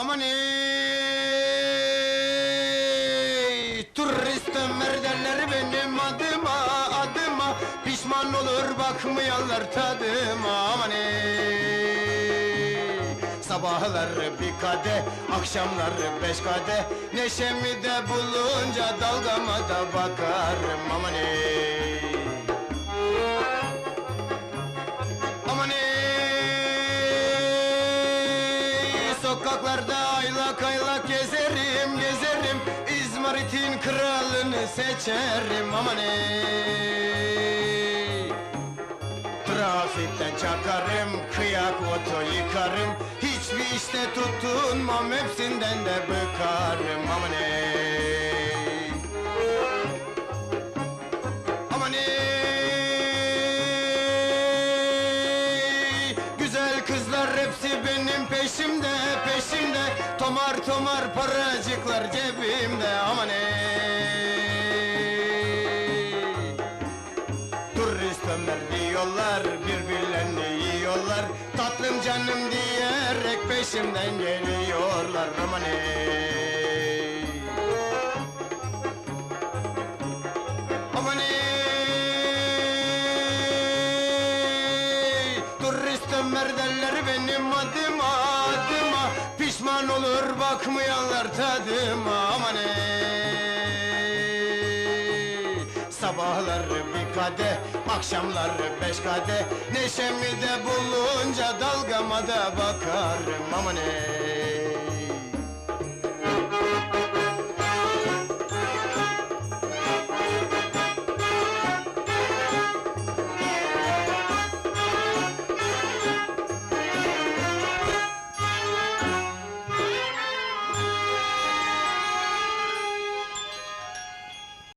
Aman ey! Turist Ömer derler benim adıma adıma. Pişman olur bakmayanlar tadıma. Aman ey! Sabahlar bir kade, akşamlar beş kade. Neşemi de bulunca dalgama da bakarım. Aman ey Sokaklarda aylak aylak gezerim gezerim. İzmarit'in kralını seçerim. Aman ey! Trafikten çakarım, kıyak oto yıkarım. Hiçbir işte tutunmam, hepsinden de bıkarım. Aman ey! Aman ey! Güzel kızlar hepsi benim peşimde Tomar paracıklar cebimde Aman ey. Turist Ömer diyorlar birbirlerini yiyorlar. Tatlım canım diyerek peşimden geliyorlar Aman ey. Aman ey. Turist Ömer derler benim adıma Pişman olur bakmayanlar tadıma Aman ey. Sabahlar bir kade, akşamlar beş kade. Neşemi de bulunca dalgama da bakarım Aman ey